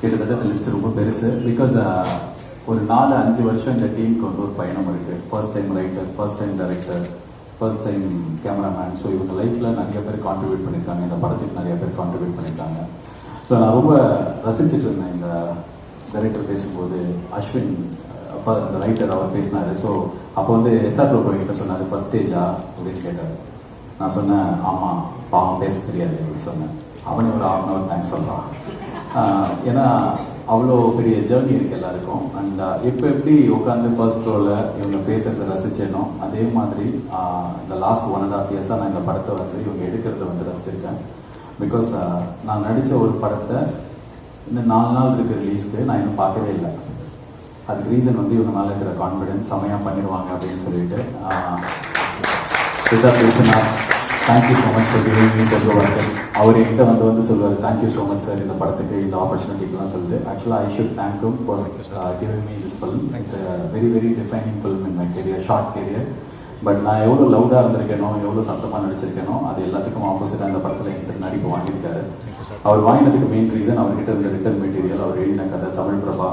கிட்டத்தட்ட அந்த லிஸ்ட் ரொம்ப பெருசு. பிகாஸ் ஒரு நாலு அஞ்சு வருஷம் இந்த டீமுக்கு வந்து ஒரு பயணம் இருக்குது first time writer first time director first time cameraman so இவங்க லைஃப்பில் நிறைய பேர் கான்ட்ரிபியூட் பண்ணியிருக்காங்க இந்த படத்துக்கு நிறைய பேர் கான்ட்ரிபியூட் பண்ணியிருக்காங்க ஸோ நான் ரொம்ப ரசிச்சுட்டு இருந்தேன். இந்த டைரக்டர் பேசும்போது அஸ்வின் அஹ், இந்த ரைட்டர் அவர் பேசினார். ஸோ அப்போ வந்து எஸ்ஆர் பிரபு கிட்ட சொன்னார் ஃபர்ஸ்ட் ஸ்டேஜா அப்படின்னு கேட்டார். நான் சொன்னேன் ஆமாம் பாவம் பேச தெரியாது அப்படின்னு சொன்னேன். அவனே ஒரு ஆஃப் அன் அவர் தேங்க்ஸ் சொல்கிறான் ஏன்னா அவ்வளோ பெரிய ஜேர்னி இருக்கு எல்லாருக்கும். அண்ட் இப்போ எப்படி உட்காந்து ஃபர்ஸ்ட் ரோவில் இவங்க பேசுகிறத ரசித்தேனோ அதே மாதிரி இந்த லாஸ்ட் ஒன் அண்ட் ஆஃப் இயர்ஸாக நான் இந்த படத்தை வந்து இவங்க எடுக்கிறத வந்து ரசிச்சிருக்கேன். பிகாஸ் நான் நடித்த ஒரு படத்தை இந்த நாலு நாள் இருக்க ரிலீஸ்க்கு நான் இன்னும் பார்க்கவே இல்லை. அதுக்கு ரீசன் வந்து இவங்க மேலே இருக்கிற கான்ஃபிடென்ஸ் செமையாக பண்ணிடுவாங்க அப்படின்னு சொல்லிட்டு சித்தா பேசினா thank you so much for giving me sir அவர் என்கிட்ட வந்து வந்து சொல்லுவார் தேங்க்யூ ஸோ மச் சார் இந்த படத்துக்கு இந்த ஆப்பர்ச்சுனிட்டிக்கெலாம் சொல்லிட்டு. ஆக்சுவலாக I should thank you for giving me this film it's very very defining film in my career short career but நான் எவ்வளோ லவுடாக இருந்திருக்கேனோ எவ்வளோ சத்தமாக நடிச்சிருக்கேனோ அது எல்லாத்துக்கும் ஆப்போசிட்டாக அந்த படத்தில் என்கிட்ட நடிப்பு வாங்கியிருக்காரு. அவர் வாங்கினதுக்கு மெயின் ரீசன் அவர்கிட்ட இருந்த ரிட்டன் மெட்டீரியல் அவர் எழுதின கதை தமிழ் பிரபா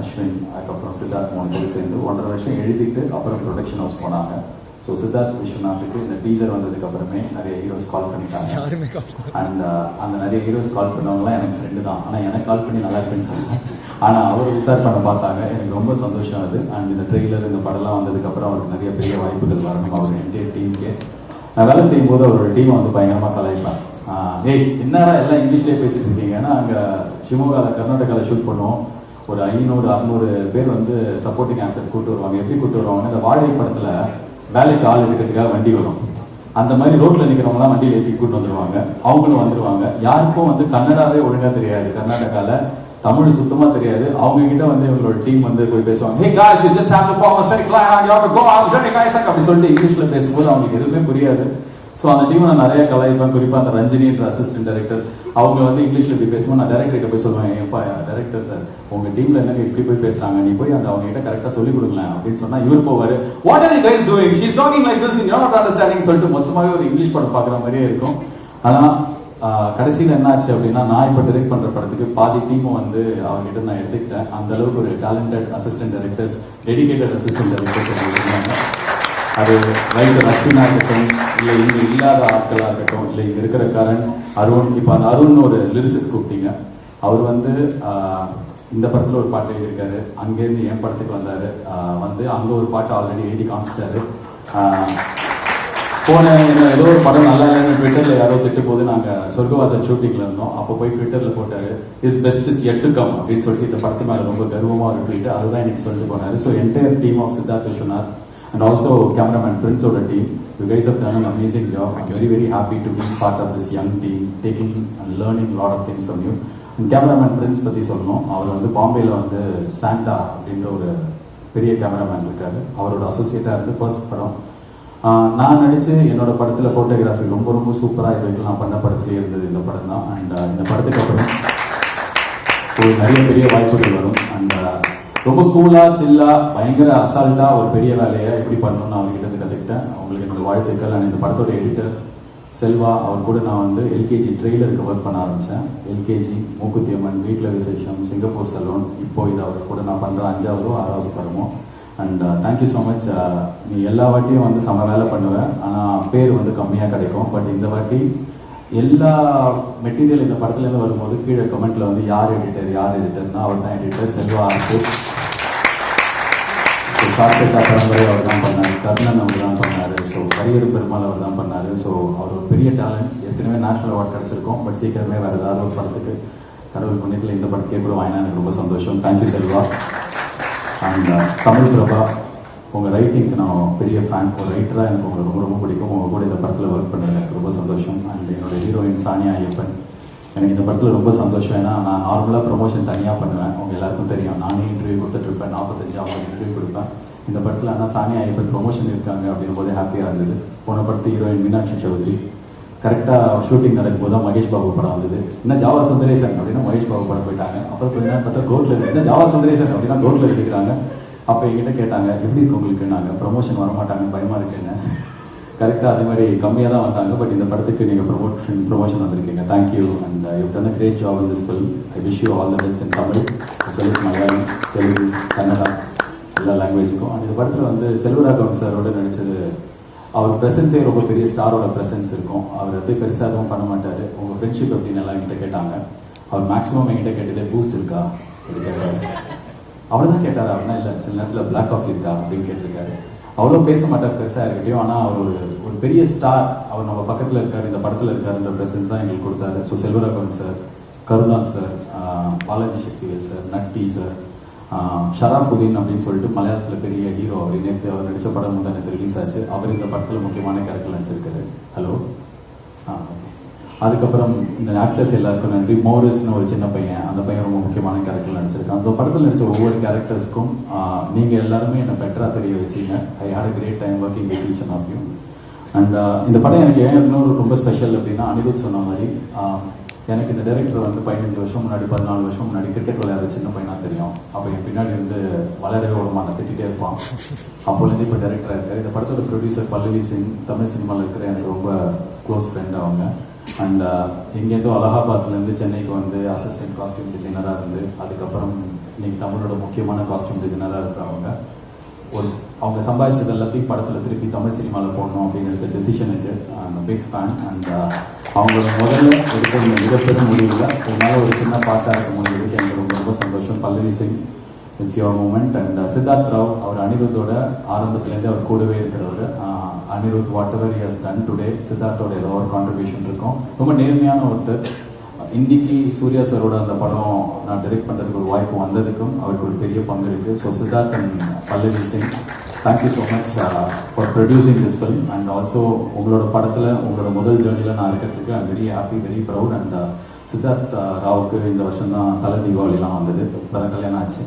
அஸ்வின் அதுக்கப்புறம் சித்தார்த் மூணு சேர்ந்து ஒன்றரை வருஷம் எழுதிட்டு அப்புறம் ப்ரொடக்ஷன் ஹவுஸ் போனாங்க. ஸோ சித்தார்த் விஸ்வநாத்துக்கு இந்த டீசர் வந்ததுக்கு அப்புறமே நிறைய ஹீரோஸ் கால் பண்ணிட்டாங்க. கால் அண்ட் அந்த நிறைய ஹீரோஸ் கால் பண்ணவங்களாம் எனக்கு ஃப்ரெண்டு தான். ஆனால் எனக்கு கால் பண்ணி நல்லா இருக்குன்னு சொன்னாங்க ஆனால் அவர் விசார் பண்ண பார்த்தாங்க. எனக்கு ரொம்ப சந்தோஷம் அது. அண்ட் இந்த ட்ரெய்லர் இந்த படம்லாம் வந்ததுக்கப்புறம் அவருக்கு நிறைய பெரிய வாய்ப்புகள் வரணும். அவர் என்டையர் டீமுக்கே நான் வேலை செய்யும்போது அவரோட டீமை வந்து பயங்கரமாக கலாய்ப்பேன் ஏய் என்னடா எல்லாம் இங்கிலீஷ்லேயே பேசிட்டு இருக்கீங்க? ஏன்னா அங்கே சிவகாவில் கர்நாடகாவில் ஷூட் பண்ணுவோம். ஒரு ஐநூறு அறுநூறு பேர் வந்து சப்போர்ட்டிங் ஆக்டர்ஸ் கூட்டு வருவாங்க. எப்படி கூட்டு வருவாங்கன்னா இந்த வாடகை படத்தில் வேலைக்கு ஆள் எடுக்கிறதுக்காக வண்டி வரும். அந்த மாதிரி ரோட்ல நிற்கிறவங்களாம் வண்டியில் ஏற்றி கூட்டு வந்துருவாங்க. அவங்களும் வந்துடுவாங்க யாருக்கும் வந்து கன்னடாவே ஒழுங்காக தெரியாது. கர்நாடகாவில் தமிழ் சுத்தமாக தெரியாது. அவங்க கிட்ட வந்து இவங்களோட டீம் வந்து போய் பேசுவாங்க. Hey guys you just have to form study class you have to go to அப்படி சொல்லிட்டு இங்கிலீஷில் பேசும்போது அவங்களுக்கு எதுவுமே புரியாது. ஸோ அந்த டீமை நான் நிறைய கலாய்ப்பேன். குறிப்பாக அந்த ரஞ்சினின்ற அசிஸ்டன்ட் டைரக்டர் அவங்க வந்து இங்கிலீஷில் இப்படி பேசும்போது நான் டேரக்டர் போய் சொல்லுவேன் ஏப்பா டேரக்டர் சார் உங்கள் டீமில் என்னங்க இப்படி போய் பேசுகிறாங்க நீ போய் அந்த அவங்க கிட்ட கரெக்டா சொல்லி அப்படின்னு சொன்னால் இவர் போவார். What are you guys doing she's talking like this you not understanding சொல்லிட்டு மொத்தமாகவே ஒரு இங்கிலீஷ் படம் பார்க்குற மாதிரியே இருக்கும். ஆனால் கடைசியில் என்னாச்சு என்ன ஆச்சு அப்படின்னா நான் இப்போ டிரெக்ட் பண்ணுற படத்துக்கு பாதி டீமை வந்து அவர்கிட்ட நான் எடுத்துக்கிட்டேன். அந்த அளவுக்கு ஒரு talented assistant directors dedicated assistant directors இருந்தாங்க அது ரைட்டர் அஸ்வினா இருக்கட்டும் இல்லை இங்கே இல்லாத ஆட்களாக இருக்கட்டும் இல்லை இங்கே இருக்கிற கரண் அருண் இப்போ அந்த அருண் ஒரு லிரிசிஸ் கூப்பிட்டீங்க. அவர் வந்து இந்த படத்தில் ஒரு பாட்டு எழுதியிருக்காரு. அங்கேருந்து என் படத்துக்கு வந்தார். வந்து அங்கே ஒரு பாட்டு ஆல்ரெடி எழுதி காமிச்சிட்டாரு. போன என்ன ஏதோ ஒரு படம் நல்லா இல்லைன்னு ட்விட்டரில் யாரோ திட்டு போது நாங்கள் சொர்க்கவாசல் ஷூட்டிங்கில் இருந்தோம். அப்போ போய் ட்விட்டரில் போட்டார் is best is yet to come அப்படின்னு சொல்லிட்டு இந்த படத்து மேலே ரொம்ப கர்வமாக ஒரு ட்வீட் அதுதான் எனக்கு சொல்லிட்டு போனார். So entire team of Siddharth Viswanath and also cameraman பிரின்ஸோட team you guys have done an amazing job. I'm very, very happy to be part of this young team, taking and learning a lot of things from you. Cameraman Prince பற்றி சொல்லணும். அவர் வந்து பாம்பேயில் வந்து Santa அப்படின்ற ஒரு பெரிய cameraman இருக்கார். அவரோட அசோசியேட்டாக இருந்து ஃபர்ஸ்ட் படம். நான் நடிச்சு என்னோட படத்தில் ஃபோட்டோகிராஃபி ரொம்ப ரொம்ப சூப்பராக இது வரைக்கும் நான் பண்ண படத்துலேயே இருந்தது இந்த படம் தான். அண்ட் இந்த படத்துக்கு அப்புறம் ஒரு நிறைய பெரிய வாய்ப்புகள் வரும். அண்ட் ரொம்ப கூலாக சில்லாக பயங்கர அசால்ட்டாக ஒரு பெரிய வேலையை எப்படி பண்ணணும்னு அவங்ககிட்ட இருந்து கற்றுக்கிட்டேன் அவங்களுக்கு என்னோட வாழ்த்துக்கள். அண்ட் இந்த படத்தோட எடிட்டர் செல்வா அவர் கூட நான் வந்து எல்கேஜி ட்ரெய்லருக்கு ஒர்க் பண்ண ஆரம்பித்தேன் எல்கேஜி மூக்குத்தி அம்மன் வீட்டில் விசேஷம் சிங்கப்பூர் சலூன் இப்போ இது அவர் கூட நான் பண்ணுற அஞ்சாவதோ ஆறாவது படமோ. அண்ட் தேங்க்யூ ஸோ மச் நீ எல்லா வாட்டியும் வந்து செம வேலை பண்ணுவேன் ஆனால் பேர் வந்து கம்மியாக கிடைக்கும். பட் இந்த வாட்டி எல்லா மெட்டீரியல் இந்த படத்துலேருந்து வரும்போது கீழே கமெண்ட்டில் வந்து யார் எடிட்டர் யார் எடிட்டர்னா அவர் தான் எடிட்டர் செல்வா ஆர்ட்டு சாப்பிட்டா பரம்பரை அவர் தான் பண்ணார். கர்ணன் அவர் தான் பண்ணார். ஸோ கரியர் பெருமாள் அவர் தான் பண்ணார். ஸோ அவர் ஒரு பெரிய டேலண்ட் ஏற்கனவே நேஷனல் அவார்ட் கிடச்சிருக்கோம். பட் சீக்கிரமே வேறு ஏதாவது ஒரு படத்துக்கு கடவுள் புண்ணியத்தில் இந்த படத்துக்கே கூட வாங்கினா எனக்கு ரொம்ப சந்தோஷம். Thank you Selva. And uh, Tamil Prabha உங்கள் ரைட்டிங்க்கு நான் பெரிய ஃபேன் ஒரு ரைட்டராக எனக்கு உங்களுக்கு ரொம்ப ரொம்ப பிடிக்கும். உங்கள் கூட இந்த படத்தில் ஒர்க் பண்ணுறது எனக்கு ரொம்ப சந்தோஷம். அண்ட் என்னோட ஹீரோயின் சானியா ஐயப்பன். எனக்கு இந்த படத்தில் ரொம்ப சந்தோஷம். ஏன்னா நான் நார்மலாக ப்ரொமோஷன் தனியாக பண்ணுவேன். உங்கள் எல்லாருக்கும் தெரியும். நானே இன்டர்வியூ கொடுத்துட்ருப்பேன் நாற்பத்தஞ்சு அவங்க இன்டர்வியூ கொடுப்பேன். இந்த படத்தில் ஆனால் சானியா ஐயப்பன் ப்ரொமோஷன் இருக்காங்க? அப்படின்னும் போது ஹாப்பியாக இருந்தது. போன படத்து ஹீரோயின் மீனாட்சி சௌத்ரி. கரெக்டாக ஷூட்டிங் நடக்கும்போது தான் மகேஷ் பாபு படம் வந்தது. என்ன ஜாவா சுந்தரேசன்? அப்படின்னா மகேஷ் பாபு படம் போயிட்டாங்க. அப்புறம் கொஞ்ச நேரம் பார்த்தா கோர்ட்டில் என்ன ஜாவா சுந்தரேசன்? அப்படின்னா கோர்ட்டில் எடுக்கிறாங்க. அப்போ என்கிட்ட கேட்டாங்க எப்படி இருக்கு உங்களுக்கு? நாங்கள் ப்ரொமோஷன் வரமாட்டாங்க பயமாக இருக்குன்னு கரெக்டாக அதே மாதிரி கம்மியாக தான் வந்தாங்க பட் இந்த படத்துக்கு நீங்கள் ப்ரொமோஷன் ப்ரொமோஷன் வந்திருக்கீங்க. Thank you and you done a great job in this film I wish you all the best in Tamil as Malayalam Telugu Kannada எல்லா லாங்குவேஜுக்கும் அண்ட் இந்த படத்தில் வந்து செல்வராகவன் சாரோட நடித்தது அவர் ப்ரெசன்ஸே ரொம்ப பெரிய ஸ்டாரோட ப்ரெசன்ஸ் இருக்கும். அவர் வந்து பெருசாக எதுவும் பண்ண மாட்டார். உங்கள் ஃப்ரெண்ட்ஷிப் அப்படின்னு எல்லாம் என்கிட்ட கேட்டாங்க. அவர் மேக்ஸிமம் என்கிட்ட கேட்டதே பூஸ்ட் இருக்கா? அப்படி கேட்டார். அவர் தான் கேட்டார்? அப்படின்னா இல்லை சில நேரத்தில் பிளாக் ஆஃப் இருக்கா? அப்படின்னு கேட்டிருக்காரு. அவ்வளோ பேச மாட்டார் பெருசாக இருக்கட்டும் ஆனால் அவர் ஒரு ஒரு பெரிய ஸ்டார் அவர் நம்ம பக்கத்தில் இருக்கார் இந்த படத்தில் இருக்காருன்ற ப்ரெசன்ஸ் தான் எங்களுக்கு கொடுத்தாரு. So Selvaraghavan sir Karuna sir Balaji Sakthivel sir Natty sir Sharafudheen அப்படின்னு சொல்லிட்டு மலையாளத்தில் பெரிய ஹீரோ அவர். நேற்று அவர் நடித்த படம் வந்து நேற்று ரிலீஸ் ஆச்சு. அவர் இந்த படத்தில் முக்கியமான கேரக்டர் நடிச்சிருக்காரு. ஹலோ அதுக்கப்புறம் இந்த ஆக்டர்ஸ் எல்லாருக்கும் நன்றி. மோரிஸ்னு ஒரு சின்ன பையன் அந்த பையன் ரொம்ப முக்கியமான கேரக்டர் நடிச்சிருக்கான். ஸோ படத்தில் நடித்த ஒவ்வொரு கேரக்டர்ஸ்க்கும் நீங்கள் எல்லாருமே என்னை பெட்டராக தெரிய வச்சீங்க. I had a great time working with each of you and இந்த படம் எனக்கு ஏன் இன்னொரு ரொம்ப ஸ்பெஷல் அப்படின்னா அனிருத் சொன்ன மாதிரி எனக்கு இந்த டைரக்டர் வந்து பதினஞ்சு வருஷம் முன்னாடி பதினாலு வருஷம் முன்னாடி கிரிக்கெட் விளையாடுற சின்ன பையனாக தெரியும். அப்போ என் பின்னாடி இருந்து விளையாடவே விட மாட்டேன் திட்டிகிட்டே இருப்பான். அப்போலேருந்து இப்போ டேரக்டராக இருக்கார். இந்த படத்தோட ப்ரொடியூசர் பல்லவி சிங் தமிழ் சினிமாவில் இருக்கிற எனக்கு ரொம்ப க்ளோஸ் ஃப்ரெண்ட் அவங்க. அண்ட் uh, எங்கேருந்தோ அலகாபாத்லேருந்து சென்னைக்கு வந்து அசிஸ்டன்ட் காஸ்டியூம் டிசைனராக இருந்து அதுக்கப்புறம் இன்னைக்கு தமிழோட முக்கியமான காஸ்டியூம் டிசைனராக இருக்கிறவங்க ஒரு அவங்க சம்பாதிச்சது எல்லாத்தையும் படத்தில் திருப்பி தமிழ் சினிமாவில் போடணும் அப்படிங்கிறது டெசிஷனுக்கு அந்த பிக் ஃபேன் அண்ட் uh, அவங்க முதல்ல எடுத்த மிகப்பெரும் முடிவில் என்னால் ஒரு சின்ன பாட்டாக இருக்க முடிஞ்சதுக்கு எனக்கு ரொம்ப ரொம்ப சந்தோஷம். Pallavi Singh it's your moment and Siddharth Rao அவர் அனிருத்தோட ஆரம்பத்துலேருந்து அவர் கூடவே இருக்கிறவர். Uh, Anirudh whatever has done today சித்தார்த்தோட ஏதோ ஒரு கான்ட்ரிபியூஷன் இருக்கும். ரொம்ப நேர்மையான ஒருத்தர். இன்னைக்கு சூர்யா சாரோட அந்த படம் நான் டைரக்ட் பண்ணுறதுக்கு ஒரு வாய்ப்பு வந்ததுக்கும் அவருக்கு ஒரு பெரிய பங்கு இருக்குது so Siddharth and Pallavi Singh thank you so much for producing this film and also உங்களோட படத்தில் உங்களோட முதல் ஜேர்னியில் நான் இருக்கிறதுக்கு I very happy very proud and Siddharth uh, ராவுக்கு இந்த வருஷம் தான் தலை தீபாவளிலாம் வந்தது. இப்போ தான் கல்யாணம் ஆச்சு.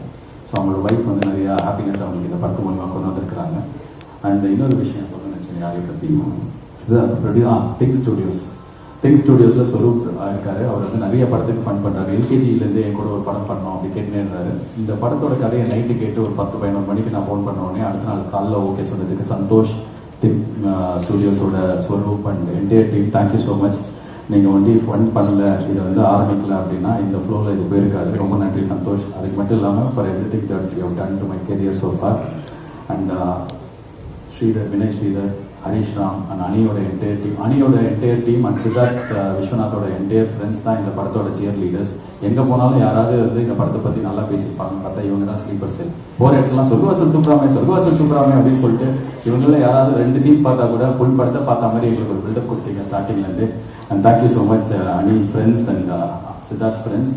ஸோ அவங்களோட ஒய்ஃப் வந்து நிறையா ஹாப்பினஸ் அவங்களுக்கு இந்த படத்து மூலிமா கொண்டு வந்திருக்கிறாங்க. அண்ட் இன்னொரு விஷயம் சொல்ல நினச்சேன் பற்றி சித்தார்த் ப்ரொடியூ ஆ ஸ்டுடியோஸ் திங்க் ஸ்டுடியோஸில் ஸ்வரூப் இருக்காரு அவர் வந்து நிறைய படத்துக்கு ஃபன் பண்ணுறாரு எல்கேஜிலேருந்து என் கூட ஒரு படம் பண்ணோம் அப்படி கேட்டுனே இந்த படத்தோட கதையை நைட்டு கேட்டு ஒரு பத்து பதினோரு மணிக்கு நான் ஃபோன் பண்ண உடனே அடுத்த நாள் காலைல ஓகே சொன்னதுக்கு Santhosh think ஸ்டுடியோஸோட Swaroop and entire team thank you so much நீங்கள் வந்து ஃபன் பண்ணல இதை வந்து ஆரம்பிக்கல அப்படின்னா இந்த ஃப்ளோவில் இது போயிருக்காது. ரொம்ப நன்றி சந்தோஷ். அதுக்கு மட்டும் இல்லாமல் for everything that you done to my career so for and Sridhar Vinay Sridhar Harish Ram and அணியோட என்டையர் டீம் அணியோட என்டையர் டீம் அண்ட் சித்தார்த் விஸ்வநாத்தோட என்டையர் ஃப்ரெண்ட்ஸ் தான் இந்த படத்தோட சியர் லீடர்ஸ் எங்கே போனாலும் யாராவது வந்து இந்த படத்தை பற்றி நல்லா பேசியிருப்பாங்க பார்த்தா இவங்க தான் ஸ்லீப்பர் செல் போகிற இடத்துலாம் சொர்க்கவாசல் சூப்பராமே சொர்க்கவாசல் சூப்பராமே அப்படின்னு சொல்லிட்டு இவங்கள யாராவது ரெண்டு சீன் பார்த்தா கூட ஃபுல் படத்தை பார்த்த மாதிரி எங்களுக்கு ஒரு பில்டப் கொடுத்தீங்க ஸ்டார்டிங்லேருந்து and thank you so much Ani friends and Siddharth friends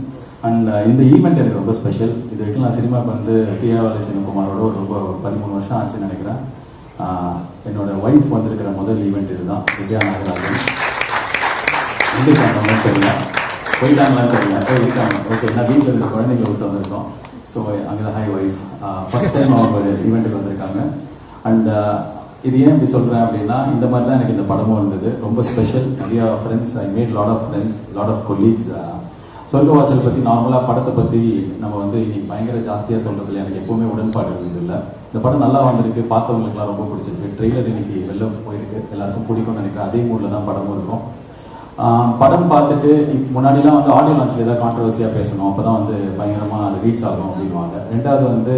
and இந்த ஈவெண்ட் எனக்கு ரொம்ப ஸ்பெஷல் இது வரைக்கும் நான் சினிமாவுக்கு வந்து தியாவாலி சிவகுமாரோட ஒரு ரொம்ப பதிமூணு வருஷம் ஆச்சுன்னு நினைக்கிறேன். என்னோட ஒய்ஃப் வந்திருக்கிற முதல் ஈவெண்ட் இதுதான். வித்யா நாகராஜன். இருக்காங்க தெரியல போயிட்டாங்களான்னு தெரியல. போய் இருக்காங்க. ஓகே நான் வீட்டில் இருக்க குழந்தைங்களை விட்டு வந்திருக்கோம். ஸோ அங்கே hi hi wife first time அவங்க ஒரு ஈவெண்ட்டுக்கு வந்திருக்காங்க. அண்ட் இது ஏன் இப்படி சொல்கிறேன் அப்படின்னா இந்த மாதிரி தான் எனக்கு இந்த படமும் இருந்தது. ரொம்ப ஸ்பெஷல் நிறைய friends I made lot of friends lot of colleagues Sorgavaasal பற்றி நார்மலாக படத்தை பற்றி நம்ம வந்து இன்னைக்கு பயங்கர ஜாஸ்தியாக சொல்கிறதுல எனக்கு எப்போவுமே உடன்பாடு இருந்தது இல்லை இந்த படம் நல்லா வந்திருக்கு பார்த்தவங்களுக்குலாம் ரொம்ப பிடிச்சிருக்கு. ட்ரெய்லர் இன்னைக்கு வெளில போயிருக்கு எல்லாருக்கும் பிடிக்கும்னு நினைக்கிறேன். அதே மூடில் தான் படமும் இருக்கும். படம் பார்த்துட்டு முன்னாடிலாம் வந்து ஆடியோ லான்ச்சில் ஏதாவது கான்ட்ரவர்சியாக பேசணும். அப்போ தான் வந்து பயங்கரமாக அது ரீச் ஆகும் அப்படின்வாங்க ரெண்டாவது வந்து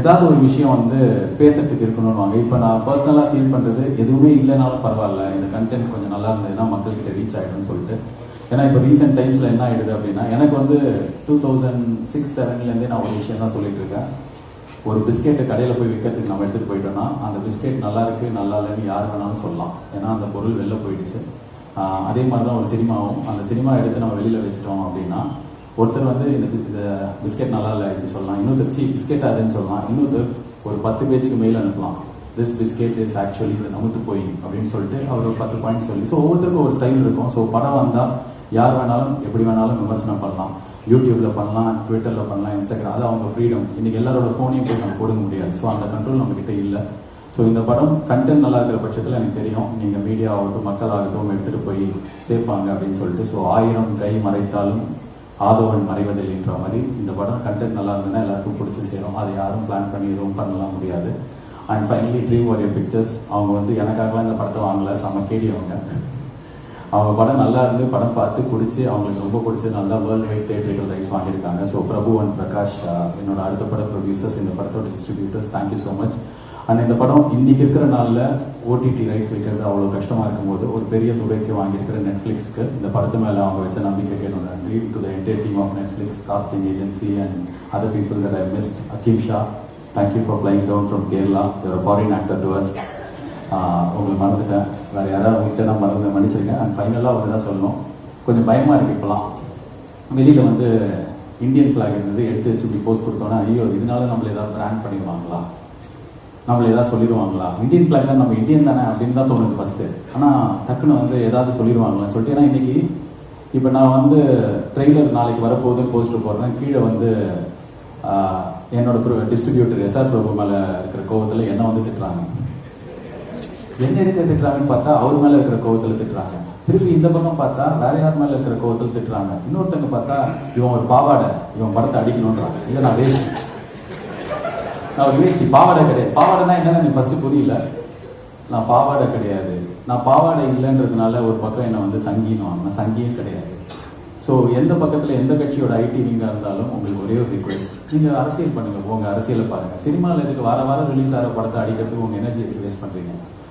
ஏதாவது ஒரு விஷயம் வந்து பேசுறதுக்கு இருக்கணும்னுவாங்க. இப்போ நான் பர்சனலாக ஃபீல் பண்ணுறது எதுவுமே இல்லைனாலும் பரவாயில்ல. இந்த கண்டென்ட் கொஞ்சம் நல்லா இருந்ததுன்னா மக்கள்கிட்ட ரீச் ஆகிடும்னு சொல்லிட்டு. ஏன்னா இப்போ ரீசெண்ட் டைம்ஸில் என்ன ஆகிடுது அப்படின்னா எனக்கு வந்து டூ தௌசண்ட் சிக்ஸ் செவன்லேருந்தே நான் ஒரு விஷயம் தான் சொல்லிட்டு இருக்கேன். ஒரு பிஸ்கெட்டை கடையில் போய் விற்கிறதுக்கு நம்ம எடுத்துகிட்டு போயிட்டோம்னா அந்த பிஸ்கெட் நல்லா இருக்குது நல்லா இல்லைன்னு யார் வேணாலும் சொல்லலாம். ஏன்னா அந்த பொருள் வெளில போயிடுச்சு. அதே மாதிரி தான் ஒரு சினிமாவும். அந்த சினிமா எடுத்து நம்ம வெளியில் வச்சுட்டோம் அப்படின்னா ஒருத்தர் வந்து இந்த பிஸ்கெட் நல்லா இல்லை இப்படி சொல்லலாம். இன்னொருத்தர் சி பிஸ்கெட் அதுன்னு சொல்லலாம். இன்னொருத்தர் ஒரு பத்து பேஜுக்கு மெயில் அனுப்பலாம். திஸ் பிஸ்கெட் இஸ் ஆக்சுவலி இந்த நமுத்து போய் அப்படின்னு சொல்லிட்டு அவர் ஒரு பத்து பாயிண்ட் சொல்லி ஸோ ஒவ்வொருத்தருக்கும் ஒரு ஸ்டைல் இருக்கும். ஸோ படம் வந்தால் யார் வேணாலும் எப்படி வேணாலும் விமர்சனம் பண்ணலாம். யூடியூப்ல பண்ணலாம் ட்விட்டர்ல பண்ணலாம் இன்ஸ்டாகிராம் அது அவங்க ஃப்ரீடம் இன்னைக்கு எல்லாரோட ஃபோனையும் போய் நம்ம போட முடியாது. ஸோ அந்த கண்ட்ரோல் நம்ம கிட்ட இல்லை. ஸோ இந்த படம் கண்டென்ட் நல்லா இருக்கிற பட்சத்தில் எனக்கு தெரியும். நீங்கள் மீடியா ஆகட்டும் மக்கள் எடுத்துகிட்டு போய் சேர்ப்பாங்க அப்படின்னு சொல்லிட்டு. ஸோ ஆயிரம் கை மறைத்தாலும் ஆதவன் மறைவதில்லைன்ற மாதிரி இந்த படம் கண்டென்ட் நல்லா இருந்ததுன்னா எல்லாருக்கும் பிடிச்சி சேரும். அதை யாரும் பிளான் பண்ணி எதுவும் பண்ணலாம் முடியாது. And finally dream warrior pictures அவங்க வந்து எனக்காகலாம் இந்த படத்தை வாங்கல. செம்ம கேடி அவங்க. அவங்க படம் நல்லா இருந்து படம் பார்த்து பிடிச்சி அவங்களுக்கு ரொம்ப பிடிச்சதுனால தான் வேர்ல்டு வைட் தேட்டர்கள் ரைட்ஸ் வாங்கியிருக்காங்க. ஸோ பிரபு அண்ட் பிரகாஷ் என்னோட அடுத்த பட ப்ரொடியூசர்ஸ் இந்த படத்தோட distributors thank you so much and இந்த படம் இன்னைக்கு இருக்கிற நாளில் ஓடிடி ரைட்ஸ் வைக்கிறது அவ்வளோ கஷ்டமாக இருக்கும்போது ஒரு பெரிய துறைக்கு வாங்கியிருக்கிற நெட்ஃப்ளிக்ஸ்க்கு இந்த படத்து மேலே அவங்க வச்ச நம்பிக்கைக்கு என்னோட நன்றி. To the entire team of Netflix casting agency and other people that I missed Akim Shah thank you for flying down from Kerala your foreign actor to us உங்களை மறந்துட்டேன். வேறு யாராவது உங்கள்கிட்ட நான் மறந்து மன்னிச்சிருக்கேன். அண்ட் ஃபைனலாக ஒன்று தான் சொல்லணும். கொஞ்சம் பயமாக இருக்குது இப்போலாம் வெளியில் வந்து இந்தியன் ஃப்ளாக் இருந்தது எடுத்து வச்சு இப்படி போஸ்ட் கொடுத்தோன்னா ஐயோ இதனால நம்மளை ஏதாவது பிராண்ட் பண்ணிடுவாங்களா? நம்மள ஏதாவது சொல்லிடுவாங்களா? இந்தியன் ஃப்ளாக் தான் நம்ம இந்தியன் தானே அப்படின்னு தான் தோணுது ஃபஸ்ட்டு ஆனால் டக்குன்னு வந்து ஏதாவது சொல்லிடுவாங்களான்னு சொல்லிட்டு ஏன்னா இன்னைக்கு இப்போ நான் வந்து ட்ரெய்லர் நாளைக்கு வரப்போகுதுன்னு போஸ்டர் போடுறேன். கீழே வந்து என்னோடய என்னோட ப்ரோ டிஸ்ட்ரிபியூட்டர் எஸ்ஆர் பிரபு மேலே இருக்கிற கோவத்தில் என்ன வந்து திட்டுறாங்க. என்ன இருக்க திட்டுறாங்கன்னு பார்த்தா அவர் மேல இருக்கிற கோவத்தில் திட்டுறாங்க. திருப்பி இந்த பக்கம் பார்த்தா வேற யார் மேல இருக்கிற கோவத்தில் திட்டுறாங்க. இன்னொருத்தங்க பார்த்தா இவன் ஒரு பாவாடை இவன் படத்தை அடிக்கணுன்றாங்க இல்லை நான் வேஸ்ட் நான் ஒரு வேஷ்டி பாவாடை கிடையாது. பாவாடைனா என்னன்னு எனக்கு ஃபர்ஸ்ட் புரியல. நான் பாவாடை கிடையாது. நான் பாவாடை இல்லைன்றதுனால ஒரு பக்கம் என்னை வந்து சங்கின்னு நான் சங்கியும் கிடையாது. ஸோ எந்த பக்கத்தில் எந்த கட்சியோட ஐடி விங்காக இருந்தாலும் உங்களுக்கு ஒரே ஒரு ரிக்வெஸ்ட் நீங்கள் அரசியல் பண்ணுங்கள் உங்கள் அரசியலை பாருங்கள் சினிமாவில் இதுக்கு வார வாரம் ரிலீஸ் ஆகிற படத்தை அடிக்கிறதுக்கு உங்கள் எனர்ஜி வேஸ்ட் பண்ணுறீங்க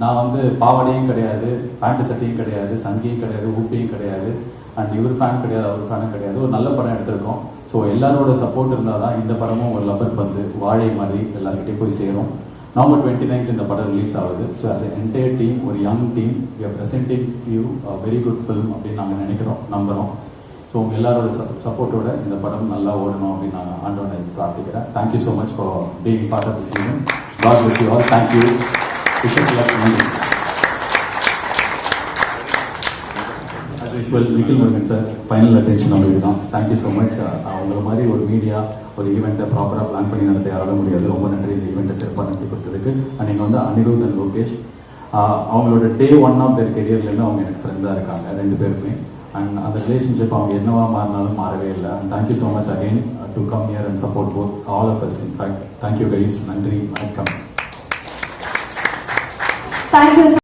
நான் வந்து பாவாடையும் கிடையாது பேண்ட் சட்டையும் கிடையாது சங்கியும் கிடையாது ஊப்பியும் கிடையாது. அண்ட் இவர் ஃபேன் கிடையாது அவர் ஃபேனும் கிடையாது. ஒரு நல்ல படம் எடுத்திருக்கோம். ஸோ எல்லாரோட சப்போர்ட் இருந்தால் தான் இந்த படமும் ஒரு லப்பர் பந்து வாழை மாதிரி எல்லாருக்கிட்டையும் போய் சேரும். நவம்பர் டுவெண்ட்டி நைன்த் இந்த படம் ரிலீஸ் ஆகுது. So as a entire team ஒரு young team we are presenting you very good film அப்படின்னு நாங்கள் நினைக்கிறோம் நம்புகிறோம் ஸோ உங்கள் எல்லாரோட சப்போர்ட்டோட இந்த படம் நல்லா ஓடணும் அப்படின்னு நான் ஆண்டவனை பிரார்த்திக்கிறேன். Thank you so much for being part of the season God bless you all thank you as usual Nikhil Murugan sir final attention அவங்களுக்கு தான் தேங்க்யூ ஸோ மச் அவங்கள மாதிரி ஒரு மீடியா ஒரு ஈவெண்ட்டை ப்ராப்பராக பிளான் பண்ணி நடத்த யாரால முடியாது. ரொம்ப நன்றி இந்த ஈவெண்ட்டை சிறப்பாக நடத்தி கொடுத்ததுக்கு. அண்ட் நீங்கள் வந்து அனிருத் அண்ட் லோகேஷ். Uh, அவங்களோட டே ஒன் ஆஃப் தேர் கெரியர்லேருந்து அவங்க எனக்கு ஃப்ரெண்ட்ஸாக இருக்காங்க ரெண்டு பேருமே. அண்ட் அந்த ரிலேஷன்ஷிப் அவங்க என்னவா மாறினாலும் மாறவே இல்லை. And thank you so much again to come here and support both all of us in fact thank you guys நன்றி. வணக்கம். Thank you